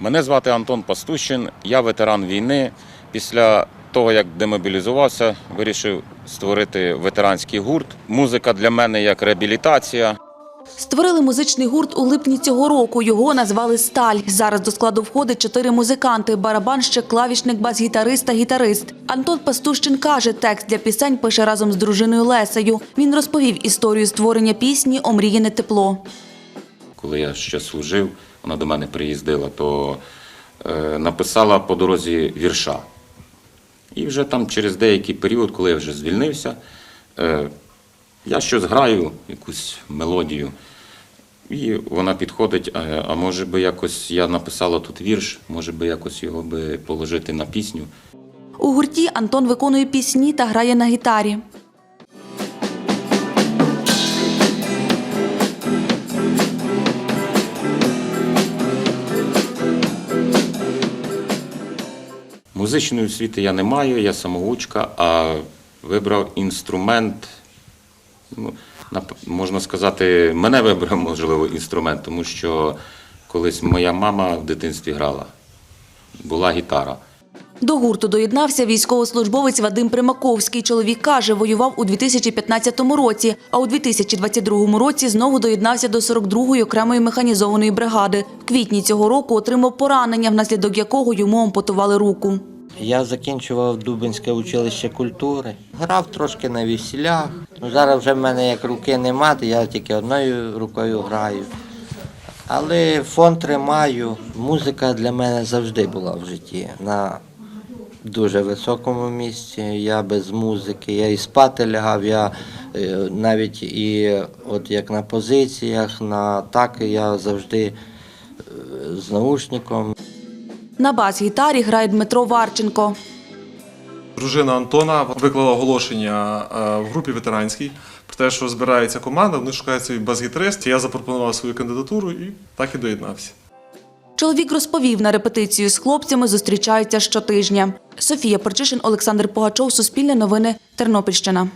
Мене звати Антон Пастущин, я ветеран війни. Після того, як демобілізувався, вирішив створити ветеранський гурт. Музика для мене як реабілітація. Створили музичний гурт у липні цього року. Його назвали Сталь. Зараз до складу входить чотири музиканти: барабанщик, клавішник, бас-гітарист та гітарист. Антон Пастущин каже, текст для пісень пише разом з дружиною Лесею. Він розповів історію створення пісні Омріяне тепло. Коли я ще служив, вона до мене приїздила, то е, написала по дорозі вірша. І вже там через деякий період, коли я вже звільнився, е, я щось граю, якусь мелодію. І вона підходить, «А- а може би якось я написала тут вірш, може би якось його би положити на пісню. У гурті Антон виконує пісні та грає на гітарі. Музичної освіти я не маю, я самоучка, а вибрав інструмент. Ну, можна сказати, мене вибрав, можливо, інструмент, тому що колись моя мама в дитинстві грала. Була гітара. До гурту доєднався військовослужбовець Вадим Примаковський. Чоловік каже, воював у 2015 році, а у 2022 році знову доєднався до 42-ї окремої механізованої бригади. В квітні цього року отримав поранення, внаслідок якого йому ампутували руку. Я закінчував Дубинське училище культури. Грав трошки на весілях. Ну, зараз вже в мене як руки нема, я тільки одною рукою граю. Але фон тримаю. Музика для мене завжди була в житті. На дуже високому місці. Я без музики, я і спати лягав, я е, навіть і от як на позиціях, на атаки я завжди е, з наушником. На бас-гітарі грає Дмитро Варченко. Дружина Антона виклала оголошення е, в групі ветеранській про те, що збирається команда, вони шукають свій бас-гітарист. Я запропонував свою кандидатуру і так і доєднався. Чоловік розповів, на репетицію з хлопцями зустрічаються щотижня. Софія Порчишин, Олександр Погачов, Суспільне новини, Тернопільщина.